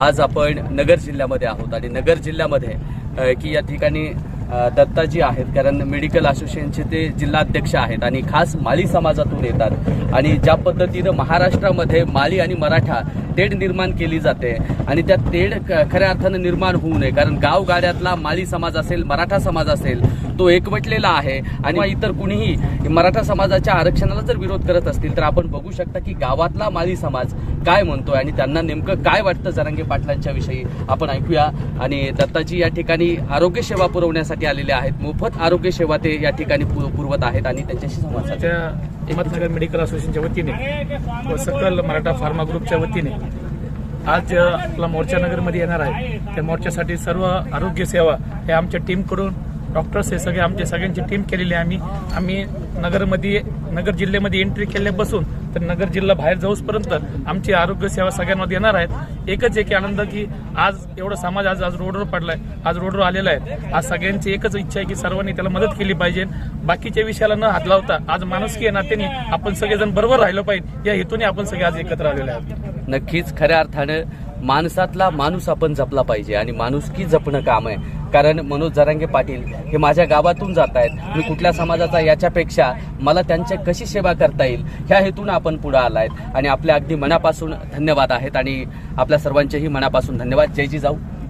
आज आपण नगर जिल्ह्यामध्ये आहोत आणि नगर जिल्ह्यामध्ये की या ठिकाणी दत्ताजी आहेत. कारण मेडिकल असोसिएशनचे ते जिल्हाध्यक्ष आहेत आणि खास माळी समाजातून येतात. आणि ज्या पद्धतीनं महाराष्ट्रामध्ये माळी आणि मराठा तेढ निर्माण केली जाते आणि त्या तेढ खऱ्या अर्थानं निर्माण होऊ नये. कारण गावगाड्यातला माळी समाज असेल मराठा समाज असेल तो एकवटलेला आहे आणि इतर कुणीही मराठा समाजाच्या आरक्षणाला जर विरोध करत असतील तर आपण बघू शकता की गावातला माळी समाज काय म्हणतोय आणि त्यांना नेमकं काय वाटतं जरांगे पाटलांच्या विषयी आपण ऐकूया. आणि दत्ताजी या ठिकाणी आरोग्य सेवा पुरवण्यासाठी आलेले आहेत. मोफत आरोग्य सेवा ते या ठिकाणी पुरवत आहेत आणि त्यांच्याशी संवाद साधू. त्या हिम्मतनगर मेडिकल असोसिएशनच्या वतीने व सकल मराठा फार्मा ग्रुपच्या वतीने आज आपला मोर्चा नगरमध्ये येणार आहे. त्या मोर्चासाठी सर्व आरोग्य सेवा हे आमच्या टीमकडून डॉक्टर्स हे सगळे आमचे सगळ्यांची टीम केलेली आहे आम्ही. आम्ही नगरमध्ये नगर जिल्ह्यामध्ये एंट्री केल्यापासून तर नगर जिल्हा बाहेर जाऊसपर्यंत आमची आरोग्य सेवा सगळ्यांमध्ये येणार आहेत एकच एक आनंद की आज एवढा समाज आज आज रोडवर पडलाय आज रोडवर आलेला आहे. आज सगळ्यांची एकच इच्छा आहे की सर्वांनी त्याला मदत केली पाहिजे. बाकीच्या विषयाला न हात लावता आज माणुसकी नात्याने आपण सगळेजण बरोबर राहिलो पाहिजे. या हेतूने आपण सगळे आज एकत्र आलेले आहोत. नक्कीच खऱ्या अर्थानं माणसातला माणूस आपण जपला पाहिजे आणि माणुसकी जपणं काम आहे. कारण मनोज जरांगे पाटील हे माझ्या गावातून जात आहेत. मी कुठल्या समाजाचा याच्यापेक्षा मला त्यांच्या कशी सेवा करता येईल ह्या हेतून आपण पुढे आलायत आणि आपल्या अगदी मनापासून धन्यवाद आहेत आणि आपल्या सर्वांचेही मनापासून धन्यवाद. जय जी जाऊ